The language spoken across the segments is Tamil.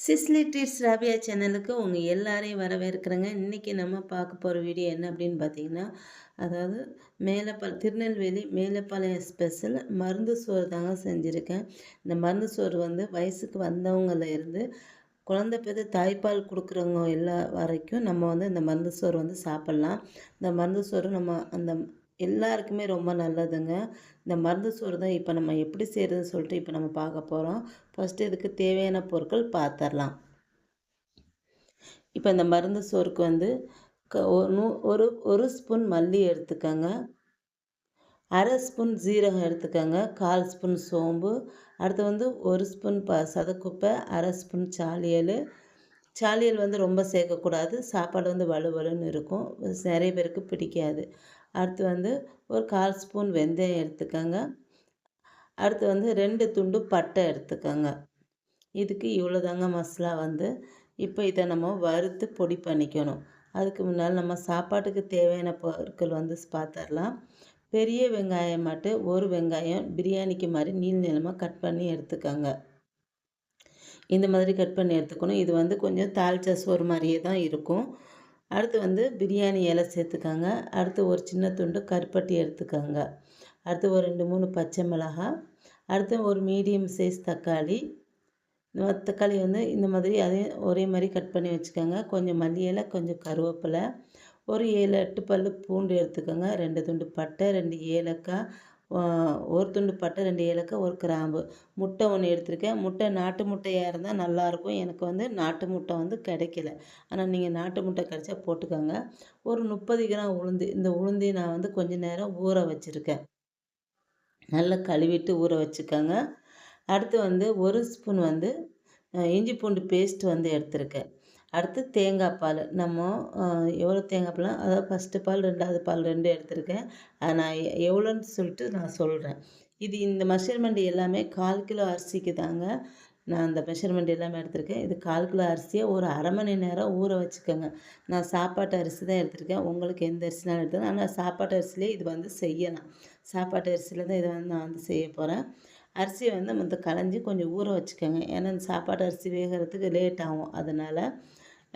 சிஸ்லி ரவியா ராபியா சேனலுக்கு உங்கள் எல்லாரையும் வரவேற்கிறேங்க. இன்றைக்கி நம்ம பார்க்க போகிற வீடியோ என்ன அப்படின்னு பார்த்தீங்கன்னா அதாவது மேலப்பால் திருநெல்வேலி மேலப்பாளையம் ஸ்பெஷல் மருந்து சோறு தாங்க செஞ்சுருக்கேன். இந்த மருந்து சோறு வந்து வயசுக்கு வந்தவங்கள இருந்து குழந்தை பேர் தாய்ப்பால் கொடுக்குறவங்க எல்லா வரைக்கும் நம்ம வந்து இந்த மருந்து சோறு வந்து சாப்பிட்லாம். இந்த மருந்து சோறு நம்ம அந்த எல்லாருக்குமே ரொம்ப நல்லதுங்க. இந்த மருந்து சோறு தான் இப்போ நம்ம எப்படி செய்கிறதுன்னு சொல்லிட்டு இப்போ நம்ம பார்க்க போகிறோம் ஃபஸ்ட்டு இதுக்கு தேவையான பொருட்கள் பார்த்துடலாம் இப்போ இந்த மருந்து சோறுக்கு வந்து க ஒரு ஒரு ஸ்பூன் மல்லி எடுத்துக்கோங்க. அரை ஸ்பூன் ஜீரகம் எடுத்துக்கோங்க. கால் ஸ்பூன் சோம்பு. அடுத்து வந்து ஒரு ஸ்பூன் ப சதக்குப்பை அரை ஸ்பூன் சாலியல். சாலியல் வந்து ரொம்ப சேர்க்கக்கூடாது. சாப்பாடு வந்து வலுவலுன்னு இருக்கும். நிறைய பேருக்கு பிடிக்காது. அடுத்து வந்து ஒரு கால் ஸ்பூன் வெந்தயம் எடுத்துக்கோங்க. அடுத்து வந்து ரெண்டு துண்டு பட்டை எடுத்துக்கோங்க. இதுக்கு இவ்வளோ தாங்க மசாலா வந்து. இப்போ இதை நம்ம வறுத்து பொடி பண்ணிக்கணும். அதுக்கு முன்னால் நம்ம சாப்பாட்டுக்கு தேவையான பொருட்கள் வந்து பார்த்துடலாம். பெரிய வெங்காயம் மட்டும் ஒரு வெங்காயம் பிரியாணிக்கு மாதிரி நீள் நீளமாக கட் பண்ணி எடுத்துக்கோங்க. இந்த மாதிரி கட் பண்ணி எடுத்துக்கணும். இது வந்து கொஞ்சம் தாளிச்ச சோறு மாதிரியே தான் இருக்கும். அடுத்து வந்து பிரியாணி இலை சேர்த்துக்கோங்க. அடுத்து ஒரு சின்ன துண்டு கருப்பட்டி எடுத்துக்கோங்க. அடுத்து ஒரு ரெண்டு மூணு பச்சை மிளகாய் அடுத்து ஒரு மீடியம் சைஸ் தக்காளி. தக்காளி வந்து இந்த மாதிரி அதையும் ஒரே மாதிரி கட் பண்ணி வச்சுக்கோங்க. கொஞ்சம் மல்லி இலை கொஞ்சம் கருவேப்பிலை. ஒரு ஏழு எட்டு பல் பூண்டு எடுத்துக்கோங்க. ரெண்டு துண்டு பட்டை ரெண்டு ஏலக்காய் ஒரு துண்டு பட்டை ரெண்டு ஏலக்காய் ஒரு கிராம்பு. முட்டை ஒன்று எடுத்திருக்கேன். முட்டை நாட்டு முட்டையாக இருந்தால் நல்லாயிருக்கும் எனக்கு வந்து நாட்டு முட்டை வந்து கிடைக்கல. ஆனால் நீங்கள் நாட்டு முட்டை கிடைச்சா போட்டுக்கோங்க. ஒரு முப்பது கிராம் உளுந்து இந்த உளுந்தையை நான் வந்து கொஞ்ச நேரம் ஊற வச்சுருக்கேன். நல்லா கழுவிட்டு ஊற வச்சுக்கோங்க. அடுத்து வந்து ஒரு ஸ்பூன் வந்து இஞ்சி பூண்டு பேஸ்ட் வந்து எடுத்திருக்கேன். அடுத்து தேங்காய் பால். நம்ம எவ்வளோ தேங்காய் பால் அதாவது ஃபஸ்ட்டு பால் ரெண்டாவது பால் ரெண்டு எடுத்திருக்கேன். அதை நான் எவ்வளோன்னு சொல்லிட்டு நான் சொல்கிறேன் இது இந்த மெஷர்மெண்ட் எல்லாமே கால் கிலோ அரிசிக்கு தாங்க நான் அந்த மெஷர்மெண்ட் எல்லாமே எடுத்திருக்கேன். இது கால் கிலோ அரிசியை ஒரு அரை மணி நேரம் ஊற வச்சுக்கோங்க. நான் சாப்பாட்டு அரிசி தான் எடுத்திருக்கேன். உங்களுக்கு எந்த அரிசினாலும் எடுத்துக்கேன் ஆனால் சாப்பாட்டு அரிசிலே இது வந்து செய்யலாம். சாப்பாட்டு அரிசியில் தான் இதை வந்து நான் வந்து செய்ய போகிறேன் அரிசியை வந்து மொத்தம் களைஞ்சி கொஞ்சம் ஊற வச்சுக்கோங்க. ஏன்னா இந்த சாப்பாட்டு அரிசி வேகிறதுக்கு லேட் ஆகும். அதனால்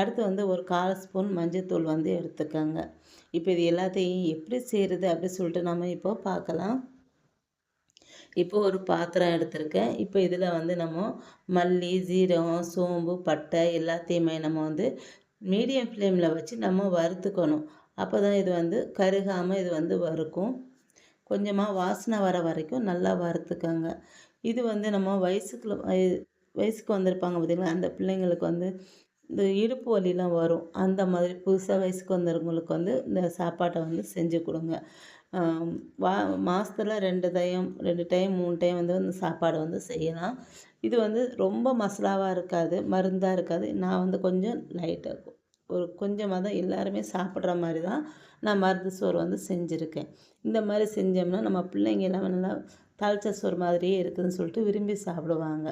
அடுத்து வந்து ஒரு கால் ஸ்பூன் மஞ்சத்தூள் வந்து எடுத்துக்கோங்க. இப்போ இது எல்லாத்தையும் எப்படி செய்கிறது அப்படி சொல்லிட்டு நம்ம இப்போ பார்க்கலாம். இப்போ ஒரு பாத்திரம் எடுத்திருக்கேன். இப்போ இதில் வந்து நம்ம மல்லி ஜீரகம் சோம்பு பட்டை எல்லாத்தையுமே நம்ம வந்து மீடியம் ஃப்ளேமில் வச்சு நம்ம வறுத்துக்கணும். அப்போ தான் இது வந்து கருகாமல் இது வந்து வறுக்கும். கொஞ்சமாக வாசனை வர வரைக்கும் நல்லா வறுத்துக்கோங்க. இது வந்து நம்ம வயசுக்குள்ள வயசுக்கு வந்திருப்பாங்க பார்த்திங்களா அந்த பிள்ளைங்களுக்கு வந்து இந்த இடுப்பு வலிலாம் வரும். அந்த மாதிரி புதுசாக வயசுக்கு வந்தவங்களுக்கு வந்து இந்த சாப்பாட்டை வந்து செஞ்சு கொடுங்க. வா மாதத்தில் ரெண்டு டைம் ரெண்டு டைம் மூணு டைம் வந்து இந்த சாப்பாடு வந்து செய்யலாம். இது வந்து ரொம்ப மசாலாவாக இருக்காது மருந்தாக இருக்காது. நான் வந்து கொஞ்சம் லைட்டாக ஒரு கொஞ்சமாக தான் எல்லாருமே சாப்பிட்ற மாதிரி தான் நான் மருந்து சோறு வந்து செஞ்சுருக்கேன். இந்த மாதிரி செஞ்சோம்னா நம்ம பிள்ளைங்க எல்லாம் நல்லா தாளிச்ச சோறு மாதிரியே இருக்குதுன்னு சொல்லிட்டு விரும்பி சாப்பிடுவாங்க.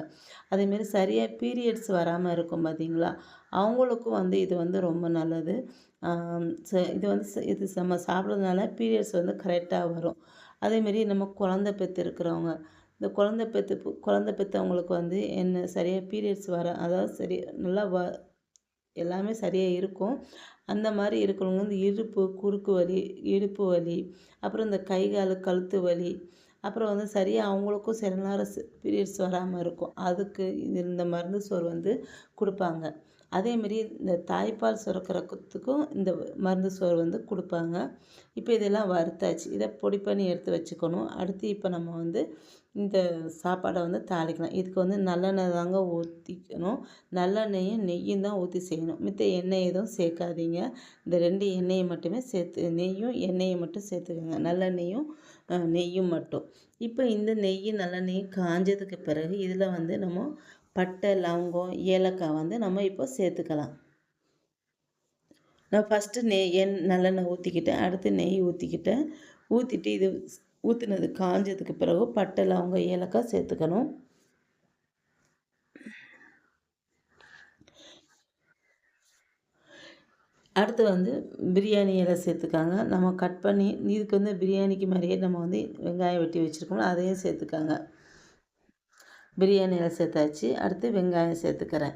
அதேமாரி சரியாக பீரியட்ஸ் வராமல் இருக்கும் பார்த்திங்களா அவங்களுக்கும் வந்து இது வந்து ரொம்ப நல்லது. இது வந்து இது நம்ம சாப்பிட்றதுனால பீரியட்ஸ் வந்து கரெக்டாக வரும். அதேமாரி நம்ம குழந்த பெற்று இருக்கிறவங்க இந்த குழந்த பெற்று குழந்த பெற்றவங்களுக்கு வந்து என்ன சரியாக பீரியட்ஸ் வர அதாவது சரி நல்லா வ எல்லாமே சரியாக இருக்கும். அந்த மாதிரி இருக்கிறவங்க வந்து இடுப்பு குறுக்கு வலி இடுப்பு வலி அப்புறம் இந்த கை கால் கழுத்து வலி அப்புறம் வந்து சரியாக அவங்களுக்கும் சில நேரம் பீரியட்ஸ் வராமல் இருக்கும். அதுக்கு இது இந்த மருந்து சோறு வந்து கொடுப்பாங்க. அதேமாரி இந்த தாய்ப்பால் சுரக்கிறதுக்கும் இந்த மருந்து சோறு வந்து கொடுப்பாங்க. இப்போ இதெல்லாம் வறுத்தாச்சு. இதை பொடி பண்ணி எடுத்து வச்சுக்கணும். அடுத்து இப்போ நம்ம வந்து இந்த சாப்பாடை வந்து தாளிக்கலாம் இதுக்கு வந்து நல்லெண்ணெய் தாங்க ஊற்றிக்கணும் நல்லெண்ணெயும் நெய்யும் தான் ஊற்றி செய்யணும். மித்த எண்ணெய் எதுவும் சேர்க்காதீங்க. இந்த ரெண்டு எண்ணெயை மட்டுமே சேர்த்து நெய்யும் எண்ணெயை மட்டும் சேர்த்துக்கோங்க. நல்லெண்ணெயும் நெய்யும் மட்டும். இப்போ இந்த நெய் நல்லெண்ணெய் காஞ்சதுக்கு பிறகு இதில் வந்து நம்ம பட்டை லவங்கம் ஏலக்காய் வந்து நம்ம இப்போ சேர்த்துக்கலாம். நான் ஃபஸ்ட்டு நெய் எண் நல்லெண்ணெய் ஊற்றிக்கிட்டேன் அடுத்து நெய் ஊற்றிக்கிட்டேன் ஊற்றிட்டு இது ஊற்றினது காஞ்சதுக்கு பிறகு பட்டை லவங்க ஏலக்காய் சேர்த்துக்கணும். அடுத்து வந்து பிரியாணி இலை சேர்த்துக்காங்க. நம்ம கட் பண்ணி இதுக்கு வந்து பிரியாணிக்கு மாதிரியே நம்ம வந்து வெங்காயம் வெட்டி வச்சுருக்கோம் அதையும் சேர்த்துக்காங்க. பிரியாணி இலை சேர்த்தாச்சு. அடுத்து வெங்காயம் சேர்த்துக்கிறேன்.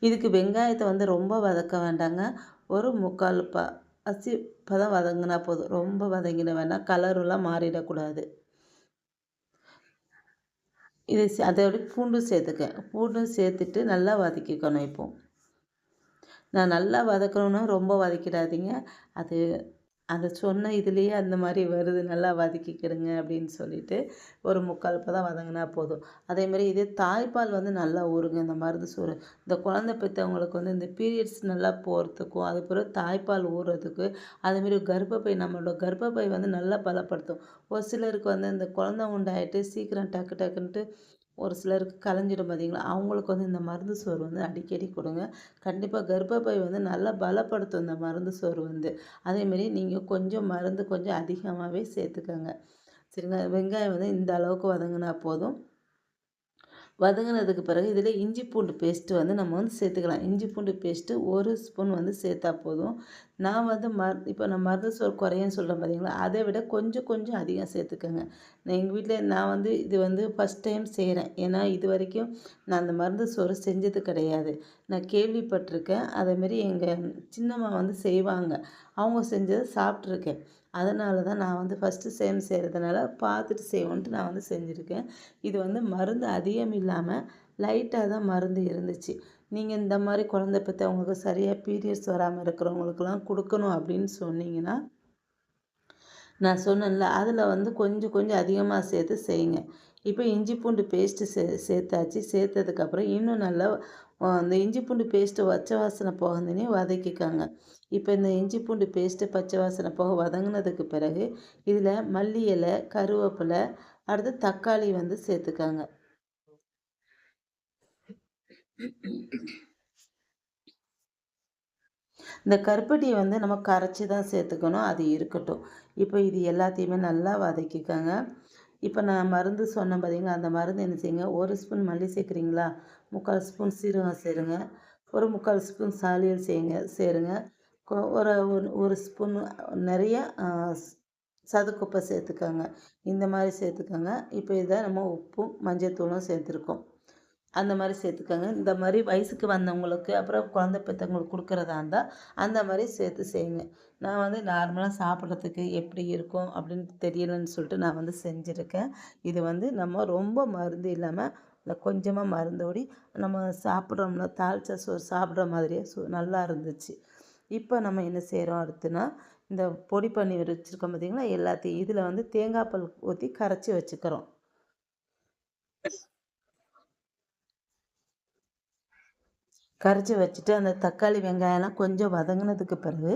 இதுக்கு வெங்காயத்தை வந்து ரொம்ப வதக்க வேண்டாங்க. ஒரு முக்கால் பா அசி தான் வதங்கினா போதும். ரொம்ப வதங்கிட வேணால் கலரெலாம் மாறிடக்கூடாது. இதை அதோட பூண்டும் சேர்த்துக்க பூண்டும் சேர்த்துட்டு நல்லா வதக்கிக்கணும் இப்போ. நான் நல்லா வதக்கணுன்னா ரொம்ப வதக்கிடாதீங்க. அது அதை சொன்ன இதுலேயே அந்த மாதிரி வருது நல்லா வதக்கிக்கிடுங்க அப்படின்னு சொல்லிட்டு ஒரு முக்கால் தான் வதங்கினா போதும். அதேமாதிரி இதே தாய்ப்பால் வந்து நல்லா ஊறுங்க இந்த மருந்து சோறு. இந்த குழந்தை பெற்றவங்களுக்கு வந்து இந்த பீரியட்ஸ் நல்லா போகிறதுக்கும் அது பிறகு தாய்ப்பால் ஊறுறதுக்கு அதேமாரி கர்ப்பப்பை நம்மளோட கர்ப்பப்பை வந்து நல்லா பலப்படுத்தும் ஒரு சிலருக்கு வந்து இந்த குழந்த உண்டாயிட்டு சீக்கிரம் டக்கு டக்குன்ட்டு ஒரு சிலருக்கு கலைஞ்சிடும் பார்த்தீங்களா அவங்களுக்கு வந்து இந்த மருந்து சோறு வந்து அடிக்கடி கொடுங்க. கண்டிப்பாக கர்ப்பப்பை வந்து நல்லா பலப்படுத்தும் இந்த மருந்து சோறு வந்து. அதேமாரி நீங்கள் கொஞ்சம் மருந்து கொஞ்சம் அதிகமாகவே சேர்த்துக்கோங்க. சரிங்களா? வெங்காயம் வந்து இந்த அளவுக்கு வதங்கினா போதும். வதங்கினதுக்கு பிறகு இதில் இஞ்சி பூண்டு பேஸ்ட்டு வந்து நம்ம வந்து சேர்த்துக்கலாம். இஞ்சி பூண்டு பேஸ்ட்டு ஒரு ஸ்பூன் வந்து சேர்த்தா போதும். நான் வந்து மர் இப்போ நான் மருந்து சோறு குறையன்னு சொல்கிறேன் பார்த்தீங்களா அதை விட கொஞ்சம் கொஞ்சம் அதிகம் சேர்த்துக்கோங்க. நான் எங்கள் வீட்டில் நான் வந்து இது வந்து ஃபஸ்ட் டைம் செய்கிறேன் ஏன்னா இது வரைக்கும் நான் அந்த மருந்து சோறு செஞ்சது கிடையாது. நான் கேள்விப்பட்டிருக்கேன். அதேமாரி எங்கள் சின்னம்மா வந்து செய்வாங்க. அவங்க செஞ்சதை சாப்பிட்ருக்கேன் அதனால தான் நான் வந்து ஃபஸ்ட்டு சேம் செய்கிறதுனால பார்த்துட்டு செய்வோன்ட்டு நான் வந்து செஞ்சுருக்கேன். இது வந்து மருந்து அதிகம் இல்லாமல் லைட்டாக தான் மருந்து இருந்துச்சு. நீங்கள் இந்த மாதிரி குழந்த பெற்றவங்களுக்கு சரியாக பீரியட்ஸ் வராமல் இருக்கிறவங்களுக்குலாம் கொடுக்கணும் அப்படின்னு சொன்னீங்கன்னா நான் சொன்னேன்ல அதில் வந்து கொஞ்சம் கொஞ்சம் அதிகமாக சேர்த்து செய்யுங்க. இப்போ இஞ்சி பூண்டு பேஸ்ட்டு சே சேர்த்தாச்சு. சேர்த்ததுக்கப்புறம் இன்னும் நல்லா அந்த இஞ்சி பூண்டு பேஸ்ட்டு பச்சை வாசனை போகணுன்னே வதக்கிக்காங்க. இப்போ இந்த இஞ்சி பூண்டு பேஸ்ட்டு பச்சை வாசனை போக வதங்கினதுக்கு பிறகு இதில் மல்லி இலை கருவேப்பிலை அடுத்து தக்காளி வந்து சேர்த்துக்காங்க. இந்த கருப்பட்டியை வந்து நம்ம கரைச்சி தான் சேர்த்துக்கணும். அது இருக்கட்டும். இப்போ இது எல்லாத்தையுமே நல்லா வதக்கிக்கோங்க. இப்போ நான் மருந்து சொன்னேன் பார்த்தீங்களா அந்த மருந்து என்ன செய்யுங்க? ஒரு ஸ்பூன் மல்லி சேர்க்குறீங்களா? முக்கால் ஸ்பூன் சீரகம் சேருங்க. ஒரு முக்கால் ஸ்பூன் சாலியல் செய்யுங்க சேருங்க. ஒரு ஒரு ஸ்பூன் நிறைய சதுக்குப்பை சேர்த்துக்கோங்க. இந்த மாதிரி சேர்த்துக்கோங்க. இப்போ இதை நம்ம உப்பும் மஞ்சள் தூளும் சேர்த்துருக்கோம். அந்த மாதிரி சேர்த்துக்கோங்க. இந்த மாதிரி வயசுக்கு வந்தவங்களுக்கு அப்புறம் குழந்த பெற்றவங்களுக்கு கொடுக்குறதா இருந்தால் அந்த மாதிரி சேர்த்து செய்யுங்க. நான் வந்து நார்மலாக சாப்பிட்றதுக்கு எப்படி இருக்கும் அப்படின்னு தெரியலன்னு சொல்லிட்டு நான் வந்து செஞ்சுருக்கேன். இது வந்து நம்ம ரொம்ப மருந்து இல்லாமல் இல்லை கொஞ்சமாக மருந்தோடி நம்ம சாப்பிட்றோம்னா தாளிச்சா சோறு சாப்பிட்ற மாதிரியே சு நல்லா இருந்துச்சு. இப்போ நம்ம என்ன செய்கிறோம் அடுத்துனா இந்த பொடி பண்ணி வச்சுருக்கோம் பார்த்திங்களா எல்லாத்தையும் இதில் வந்து தேங்காய் பால் ஊற்றி கரைச்சி வச்சுக்கிறோம். கரைச்சி வச்சுட்டு அந்த தக்காளி வெங்காயம்லாம் கொஞ்சம் வதங்கினதுக்கு பிறகு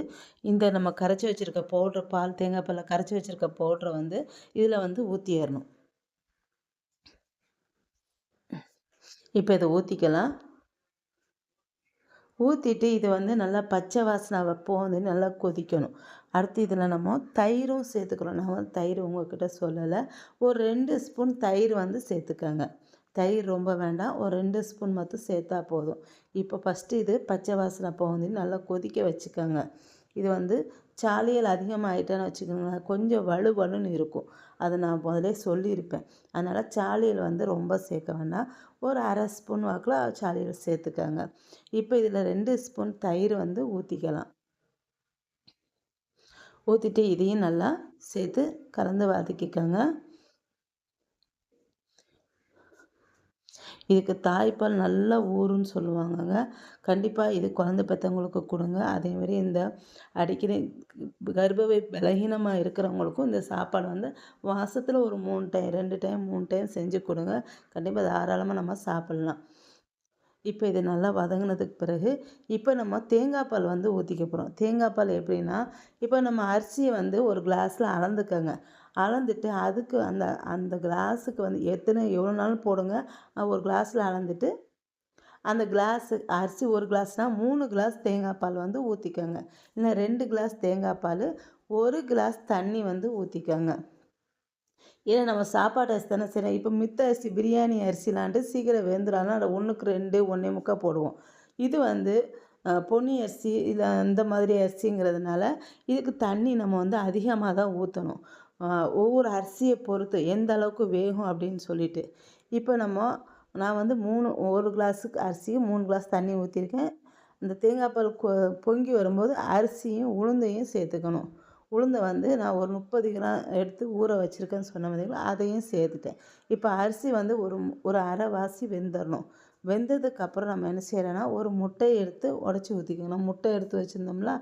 இந்த நம்ம கரைச்சி வச்சுருக்க பவுட்ரு பால் தேங்காய் பால் கரைச்சி வச்சுருக்க பவுட்ரை வந்து இதில் வந்து ஊற்றிடணும் இப்போ இதை ஊற்றிக்கலாம் ஊற்றிட்டு இது வந்து நல்லா பச்சை வாசனை வைப்போம் வந்து நல்லா கொதிக்கணும். அடுத்து இதில் நம்ம தயிரும் சேர்த்துக்கிறோம் நான் வந்து தயிர் உங்கள்கிட்ட சொல்லலை. ஒரு ரெண்டு ஸ்பூன் தயிர் வந்து சேர்த்துக்கோங்க. தயிர் ரொம்ப வேண்டாம். ஒரு ரெண்டு ஸ்பூன் மட்டும் சேர்த்தா போதும். இப்போ ஃபஸ்ட்டு இது பச்சை வாசனை போகுது நல்லா கொதிக்க வச்சுக்கோங்க. இது வந்து சாலியல் அதிகமாகிட்டேன்னு வச்சுக்கோங்க கொஞ்சம் வலு வலுன்னு இருக்கும். அதை நான் முதலே சொல்லியிருப்பேன். அதனால் சாலியல் வந்து ரொம்ப சேர்க்க வேண்டாம். ஒரு அரை ஸ்பூன் வாக்கில் சாலியல் சேர்த்துக்கோங்க. இப்போ இதில் ரெண்டு ஸ்பூன் தயிர் வந்து ஊற்றிக்கலாம் ஊற்றிட்டு இதையும் நல்லா சேர்த்து கலந்து வதக்கிக்கோங்க. இதுக்கு தாய்ப்பால் நல்லா ஊறுன்னு சொல்லுவாங்கங்க. கண்டிப்பாக இது குழந்த பெற்றவங்களுக்கு கொடுங்க. அதேமாரி இந்த அடிக்கடி கர்ப்பவை பலகீனமாக இருக்கிறவங்களுக்கும் இந்த சாப்பாடு வந்து மாதத்தில் ஒரு மூணு டைம் ரெண்டு டைம் மூணு டைம் செஞ்சு கொடுங்க. கண்டிப்பாக தாராளமாக நம்ம சாப்பிட்லாம். இப்போ இது நல்லா வதங்கினதுக்கு பிறகு இப்போ நம்ம தேங்காய் பால் வந்து ஊற்றிக்க போகிறோம் தேங்காய் பால் எப்படின்னா இப்போ நம்ம அரிசியை வந்து ஒரு கிளாஸில் அளந்துக்கோங்க. அளந்துட்டு அதுக்கு அந்த அந்த கிளாஸுக்கு வந்து எத்தனை எவ்வளோ நாளும் போடுங்க ஒரு கிளாஸில் அளந்துட்டு அந்த கிளாஸு அரிசி ஒரு கிளாஸ்னால் மூணு கிளாஸ் தேங்காய் பால் வந்து ஊற்றிக்கோங்க இல்லை ரெண்டு கிளாஸ் தேங்காய் பால் ஒரு கிளாஸ் தண்ணி வந்து ஊற்றிக்கோங்க ஏன்னா நம்ம சாப்பாடு அரிசி தானே செய்கிறோம் இப்போ மித்த அரிசி பிரியாணி அரிசிலான்ட்டு சீக்கிரம் வெந்துடாலும் அதை ஒன்றுக்கு ரெண்டு ஒன்றே முக்கால் போடுவோம். இது வந்து பொன்னி அரிசி இல்லை அந்த மாதிரி அரிசிங்கிறதுனால இதுக்கு தண்ணி நம்ம வந்து அதிகமாக தான் ஊற்றணும் ஒவ்வொரு அரிசியை பொறுத்து எந்த அளவுக்கு வேகும் அப்படின்னு சொல்லிட்டு. இப்போ நம்ம நான் வந்து மூணு ஒரு கிளாஸுக்கு அரிசிக்கு மூணு கிளாஸ் தண்ணி ஊற்றிருக்கேன் இந்த தேங்காய் பால் கொ பொங்கி வரும்போது அரிசியும் உளுந்தையும் சேர்த்துக்கணும். உளுந்தை வந்து நான் ஒரு முப்பது கிராம் எடுத்து ஊற வச்சுருக்கேன்னு சொன்ன மாதிரி அதையும் சேர்த்துட்டேன். இப்போ அரிசி வந்து ஒரு ஒரு அரைவாசி வெந்துடணும் வெந்ததுக்கப்புறம் நம்ம என்ன செய்யறோன்னா ஒரு முட்டையை எடுத்து உடச்சி ஊற்றிக்கணும் முட்டை எடுத்து வச்சுருந்தோம்ல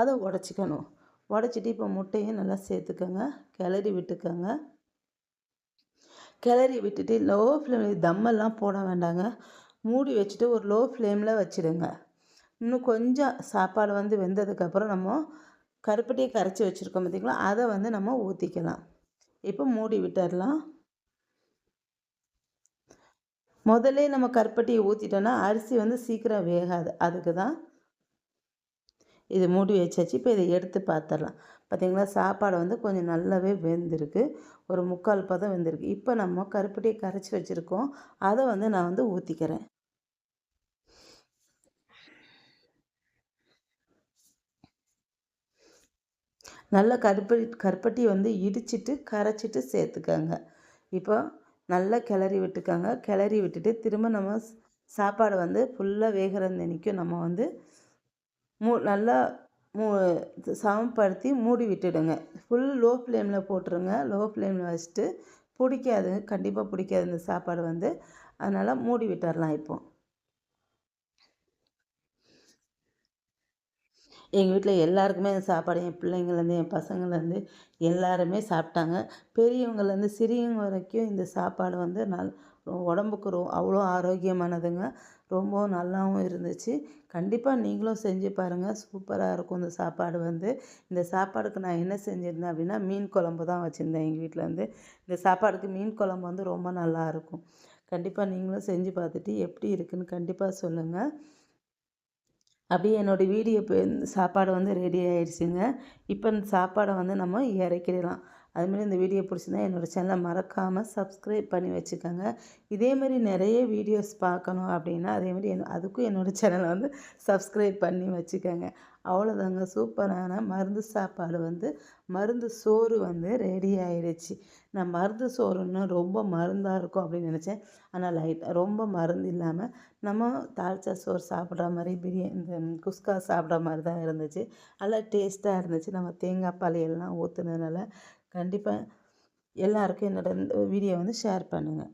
அதை உடச்சிக்கணும். உடச்சிட்டு இப்போ முட்டையும் நல்லா சேர்த்துக்கோங்க. கிளறி விட்டுக்கோங்க. கிளறி விட்டுட்டு லோ ஃப்ளேமில் தம்மெல்லாம் போட வேண்டாங்க. மூடி வச்சுட்டு ஒரு லோ ஃப்ளேமில் வச்சுடுங்க. இன்னும் கொஞ்சம் சாப்பாடு வந்து வெந்ததுக்கப்புறம் நம்ம கருப்பட்டியை கரைச்சி வச்சுருக்கோம் பார்த்திங்களா அதை வந்து நம்ம ஊற்றிக்கலாம் இப்போ மூடி விட்டுடலாம் முதல்ல நம்ம கருப்பட்டியை ஊற்றிட்டோன்னா அரிசி வந்து சீக்கிரம் வேகாது. அதுக்கு தான் இது மூடி வச்சாச்சு இப்போ இதை எடுத்து பார்த்துடலாம் பார்த்திங்களா சாப்பாடு வந்து கொஞ்சம் நல்லாவே வெந்திருக்கு. ஒரு முக்கால் பதம் வெந்திருக்கு. இப்போ நம்ம கருப்பட்டியை கரைச்சி வச்சுருக்கோம். அதை வந்து நான் வந்து ஊற்றிக்கிறேன் நல்லா கருப்பட்டி கருப்பட்டி வந்து இடிச்சிட்டு கரைச்சிட்டு சேர்த்துக்கோங்க. இப்போ நல்லா கிளறி விட்டுக்கோங்க. கிளறி விட்டுட்டு திரும்ப நம்ம சாப்பாடு வந்து ஃபுல்லாக வேகிற நினைக்கும் நம்ம வந்து மூ நல்லா மூ சமப்படுத்தி மூடி விட்டுடுங்க. ஃபுல் லோ ஃப்ளேமில் போட்டுருங்க. லோ ஃப்ளேமில் வச்சுட்டு பிடிக்காது கண்டிப்பாக பிடிக்காது இந்த சாப்பாடு வந்து. அதனால் மூடி விட்டுடலாம் இப்போது எங்கள் வீட்டில் எல்லாருக்குமே அந்த சாப்பாடு என் பிள்ளைங்கள்லேருந்து என் பசங்கள்லேருந்து எல்லாருமே சாப்பிட்டாங்க. பெரியவங்கள்லேருந்து சிறியவங்க வரைக்கும் இந்த சாப்பாடு வந்து நல் உடம்புக்கு ரொ அவ்வளோ ஆரோக்கியமானதுங்க. ரொம்பவும் நல்லாவும் இருந்துச்சு. கண்டிப்பாக நீங்களும் செஞ்சு பாருங்கள் சூப்பராக இருக்கும் இந்த சாப்பாடு வந்து. இந்த சாப்பாடுக்கு நான் என்ன செஞ்சுருந்தேன் அப்படின்னா மீன் குழம்பு தான் வச்சுருந்தேன் எங்கள் வீட்டில் வந்து. இந்த சாப்பாடுக்கு மீன் குழம்பு வந்து ரொம்ப நல்லாயிருக்கும் கண்டிப்பாக நீங்களும் செஞ்சு பார்த்துட்டு எப்படி இருக்குதுன்னு கண்டிப்பாக சொல்லுங்கள் அப்படியே என்னோடய வீடியோ இப்போ சாப்பாடு வந்து ரெடி ஆயிடுச்சுங்க. இப்போ இந்த சாப்பாடை வந்து நம்ம இறக்கிடலாம். அதுமாரி இந்த வீடியோ பிடிச்சிருந்தா என்னோடய சேனலை மறக்காமல் சப்ஸ்கிரைப் பண்ணி வச்சுக்கோங்க. இதேமாரி நிறைய வீடியோஸ் பார்க்கணும் அப்படின்னா அதேமாரி என் அதுக்கும் என்னோடய சேனலை வந்து சப்ஸ்கிரைப் பண்ணி வச்சுக்கோங்க. அவ்வளோதாங்க சூப்பரான மருந்து சாப்பாடு வந்து மருந்து சோறு வந்து ரெடி ஆயிடுச்சு. நான் மருந்து சோறுன்னு ரொம்ப மருந்தாக இருக்கும் அப்படின்னு நினச்சேன். ஆனால் லைட் ரொம்ப மருந்து இல்லாமல் நம்ம தாழ்ச்சா சோறு சாப்பிட்ற மாதிரி பிரியாணி இந்த குஸ்கா சாப்பிட்ற மாதிரி தான் இருந்துச்சு. நல்லா டேஸ்ட்டாக இருந்துச்சு. நம்ம தேங்காய் பால் எல்லாம் ஊற்றுனதுனால கண்டிப்பாக எல்லாருக்கும் என்னோடய வீடியோ வந்து ஷேர் பண்ணுங்கள்